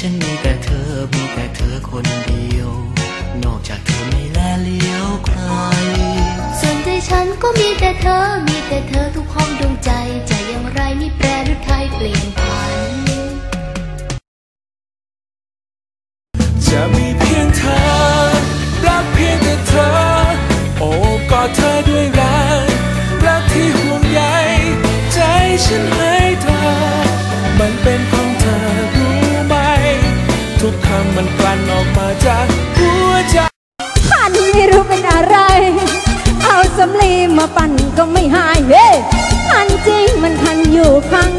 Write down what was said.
ฉันมีแต่เธอ มีแต่เธอคนเดียว นอกจากเธอไม่แลเลี้ยวใคร ส่วนใจฉันก็มีแต่เธอ มีแต่เธอทุกห้องดวงใจ ใจอย่างไรไม่แปรหรือไทยเปลี่ยนผัน จะมีเพียงเธอ รักเพียงแต่เธอ โอบกอดเธอด้วยรัก รักที่ห่วงใยใจฉันให้ ทุกคำมันกลั่นออกมาจากหัวใจพันไม่รู้เป็นอะไร เอาสำลีมาปั่นก็ไม่หายเฮ้พันจริงมันพันอยู่ข้าง